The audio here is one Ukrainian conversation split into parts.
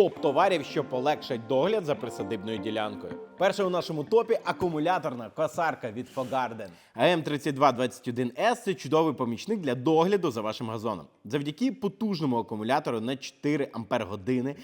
топ-товарів, що полегшать догляд за присадибною ділянкою. Перша у нашому топі акумуляторна косарка від Fogarden. АМ3221С це чудовий помічник для догляду за вашим газоном. Завдяки потужному акумулятору на 4 Ампер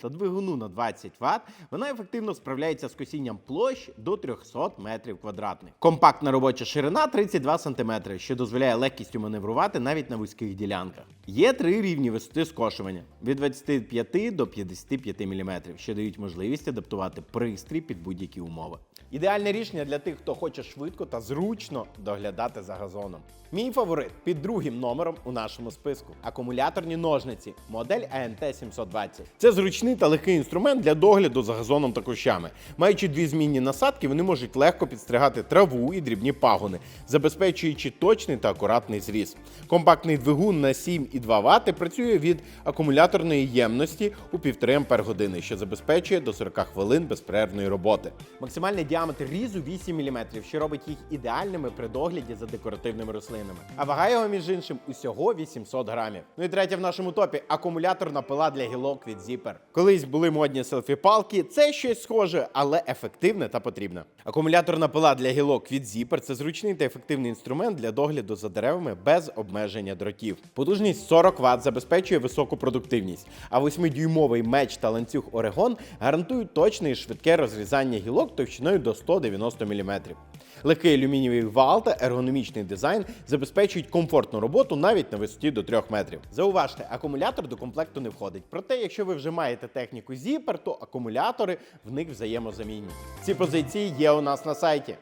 та двигуну на 20 Вт вона ефективно справляється з косінням площ до 300 метрів квадратних. Компактна робоча ширина 32 см, що дозволяє легкістю маневрувати навіть на вузьких ділянках. Є три рівні висоти скошування від 25 до 55 мм, що дають можливість адаптувати пристрій під будь-які умови. Ідеальне рішення для тих, хто хоче швидко та зручно доглядати за газоном. Мій фаворит під другим номером у нашому списку акумуляторні ножниці, модель ANT 720. Це зручний та легкий інструмент для догляду за газоном та кущами. Маючи дві змінні насадки, вони можуть легко підстригати траву і дрібні пагони, забезпечуючи точний та акуратний зріз. Компактний двигун на 7,2 Вт працює від акумуляторної ємності у 1,5 Ампер години, що забезпечує до 40 хвилин безперервної роботи. Максимальний діаметр різу 8 мм, що робить їх ідеальними при догляді за декоративними рослинами. А вага його, між іншим, усього 800 грамів. Ну і третє в нашому топі акумуляторна пила для гілок від Zipper. Колись були модні селфі-палки. Це щось схоже, але ефективне та потрібне. Акумуляторна пила для гілок від Zipper – це зручний та ефективний інструмент для догляду за деревами без обмеження дротів. Потужність 40 Вт забезпечує високу продуктивність, а 8-дюймовий меч та ланцюг Орегон гарантують точне і швидке розрізання гілок товщиною до 190 мм. Легкий алюмінієвий вал та ергономічний дизайн забезпечують комфортну роботу навіть на висоті до 3 метрів. Зауважте, акумулятор до комплекту не входить. Проте, якщо ви вже маєте техніку Zipper, то акумулятори в них взаємозамінні. Ці позиції є у нас на сайті.